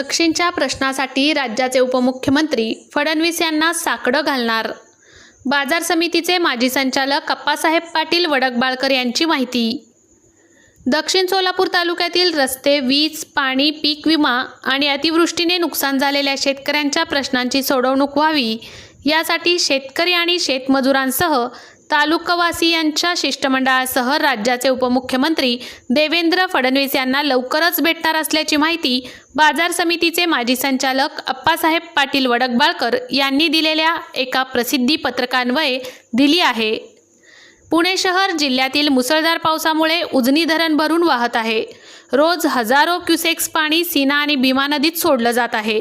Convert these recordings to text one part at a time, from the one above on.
दक्षिणच्या प्रश्नासाठी राज्याचे उपमुख्यमंत्री फडणवीस यांना साकडं घालणार. बाजार समितीचे माजी संचालक अप्पासाहेब पाटील वडकबाळकर यांची माहिती. दक्षिण सोलापूर तालुक्यातील रस्ते वीज पाणी पीक विमा आणि अतिवृष्टीने नुकसान झालेल्या शेतकऱ्यांच्या प्रश्नांची सोडवणूक व्हावी यासाठी शेतकरी आणि शेतमजुरांसह तालुकावासियांच्या शिष्टमंडळासह राज्याचे उपमुख्यमंत्री देवेंद्र फडणवीस यांना लवकरच भेटणार असल्याची माहिती बाजार समितीचे माजी संचालक अप्पासाहेब पाटील वडकबाळकर यांनी दिलेल्या एका प्रसिद्धी पत्रकान्वये दिली आहे. पुणे शहर जिल्ह्यातील मुसळधार पावसामुळे उजनी धरण भरून वाहत आहे. रोज हजारो क्युसेक्स पाणी सीना आणि भीमा नदीत सोडलं जात आहे.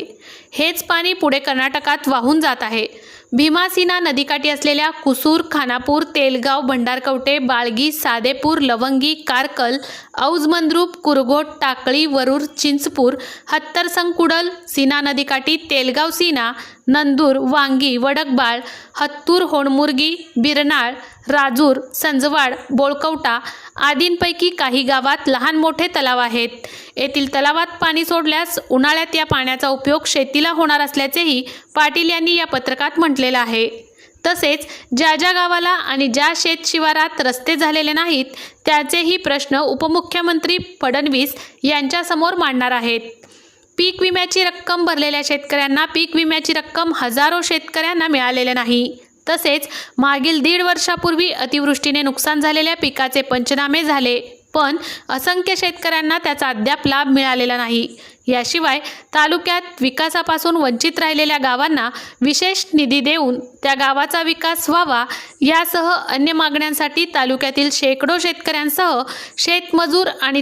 हेच पाणी पुढे कर्नाटकात वाहून जात आहे. भीमासीना नदीकाठी असलेल्या कुसूर खानापूर तेलगाव भंडारकवटे बाळगी सादेपूर लवंगी कारकल औजमंद्रूप कुरघोट टाकळी वरूर चिंचपूर हत्तरसंकुडल सीना नदीकाठी तेलगाव सीना नंदूर वांगी वडकबाळ हत्तूर होणमुर्गी बिरनाळ राजूर संजवाड बोळकवटा आदींपैकी काही गावात लहान मोठे तलाव आहेत. येथील तलावात पाणी सोडल्यास उन्हाळ्यात या पाण्याचा उपयोग शेतीला होणार असल्याचेही पाटील यांनी या पत्रकात म्हटलेलं आहे. तसेच ज्या ज्या गावाला आणि ज्या शेत शिवारात रस्ते झालेले नाहीत त्याचेही प्रश्न उपमुख्यमंत्री फडणवीस यांच्यासमोर मांडणार आहेत. पीक विम्याची रक्कम भरलेल्या शेतकऱ्यांना पीक विम्याची रक्कम हजारो शेतकऱ्यांना मिळालेले नाही. तसेच मागील दीड वर्षापूर्वी अतिवृष्टीने नुकसान झालेल्या पिकाचे पंचनामे झाले पण असंख्य शेतकऱ्यांना त्याचा अद्याप लाभ मिळालेला नाही. याशिवाय तालुक्यात विकासापासून वंचित राहिलेल्या गावांना विशेष निधी देऊन त्या गावाचा विकास व्हावा यासह अन्य मागण्यांसाठी तालुक्यातील शेकडो शेतकऱ्यांसह शेतमजूर आणि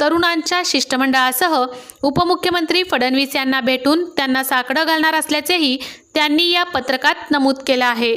तरुणांच्या शिष्टमंडळासह उपमुख्यमंत्री फडणवीस यांना भेटून त्यांना साकडं घालणार असल्याचेही त्यांनी या पत्रकात नमूद केलं आहे.